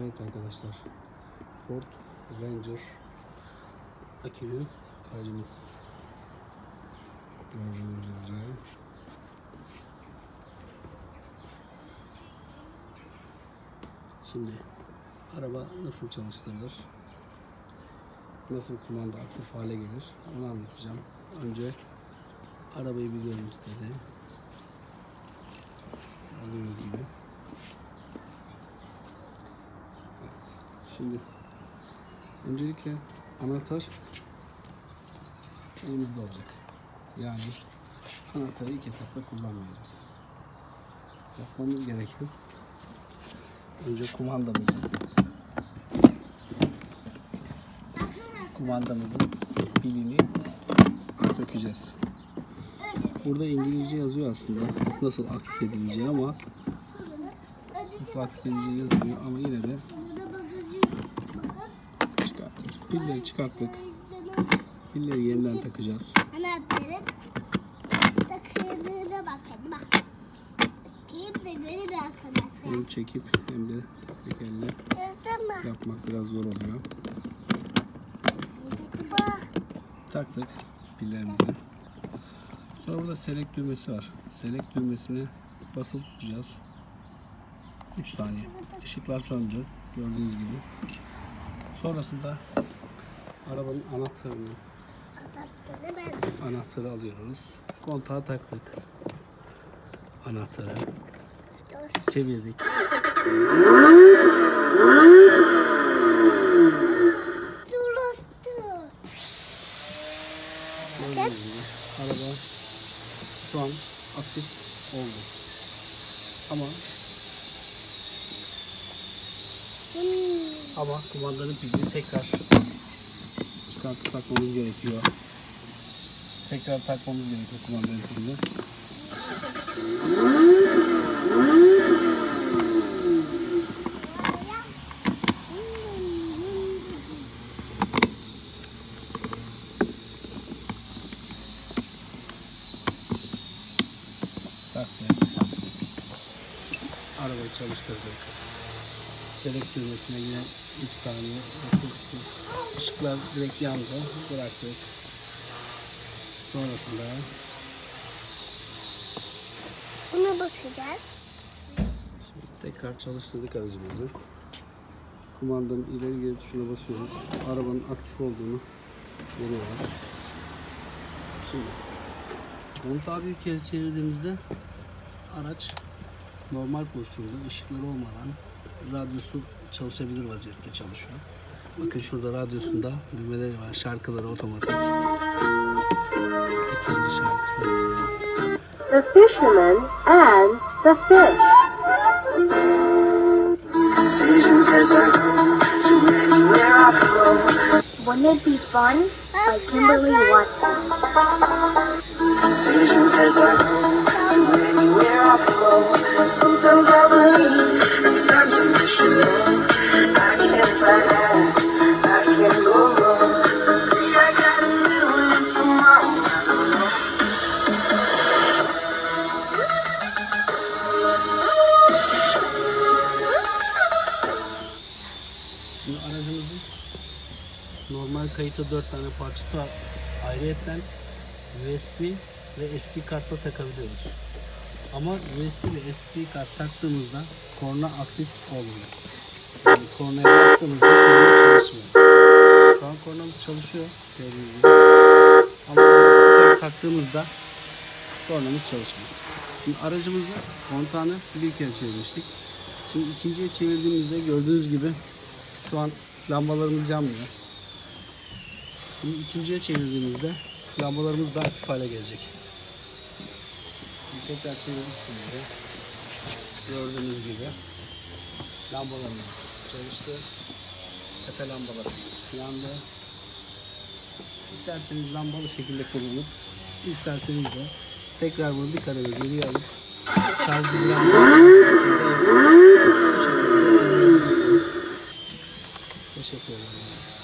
Evet arkadaşlar. Ford Ranger akülü aracımız. Şimdi araba nasıl çalıştırılır? Nasıl kumanda aktif hale gelir? Onu anlatacağım. Önce arabayı bir görün istedi. Gördüğünüz gibi. Evet. Şimdi öncelikle anahtar elimizde olacak. Yani anahtarı ilk etapta kullanmayacağız. Yapmamız gereken önce kumandamızı kumandamızın pilini sökeceğiz. Burada İngilizce yazıyor aslında nasıl aktif edileceği ama nasıl aktif edileceği yazmıyor ama yine de Pilleri çıkarttık. Pilleri yeniden takacağız. Anahtarın takıldığına bakın bak. Takayım da görün arkadaşlar. Hem çekip hem de tek elle yapmak biraz zor oluyor. Taktık pillerimizi. Sonra burada select düğmesi var. Select düğmesini basılı tutacağız. 3 saniye. Işıklar söndü. Gördüğünüz gibi. Sonrasında arabanın anahtarını Anahtarı ben. anahtarı alıyoruz. Kontağa taktık. Anahtarı çevirdik. Gibi araba şu an aktif oldu. Ama Hmm. ama kumandanın pilini tekrar çıkartıp takmamız gerekiyor. Tekrar takmamız gerekiyor kumandanın pilini. Taktık. Arabayı çalıştırdık. Select düğmesine yine 3 saniye basılı. Işıklar direkt yandı. Bıraktık. Sonrasında Bunu basacağız. şimdi tekrar çalıştırdık aracımızı. Kumandanın ileri geri tuşuna basıyoruz. Arabanın aktif olduğunu görüyoruz. Şimdi kontağı bir kere çevirdiğimizde araç normal pozisyonda ışıkları olmadan radyosu çalışabilir vaziyette çalışıyor. Bakın şurada radyosunda düğmeleri var. Şarkıları otomatik. İkinci şarkısı. The Fisherman and the Fish. Go. Wouldn't it be fun? By Kimberly Watson. Decisions as I go to anywhere I flow. Sometimes I Şimdi aracımızın normal kayıtta 4 tane parçası var. Ayrıyeten USB ve SD kartla takabiliyoruz. Ama USB ve SD kart taktığımızda korna aktif olmuyor. Yani kornaya bastığımızda korna çalışmıyor. Şu an kornamız çalışıyor. gördüğünüz gibi. Ama SD kart taktığımızda kornamız çalışmıyor. Şimdi aracımızı kontağını bir kere çevirmiştik. Şimdi ikinciye çevirdiğimizde gördüğünüz gibi şu an lambalarımız yanmıyor. Şimdi ikinciye çevirdiğimizde lambalarımız da aktif hale gelecek. Şimdi tekrar çevirdik şimdi. Gördüğünüz gibi lambalarımız çalıştı. Tepe lambalarımız yandı. İsterseniz lambalı şekilde kullanıp isterseniz de tekrar bunu bir kademe geriye alıp しようと思います。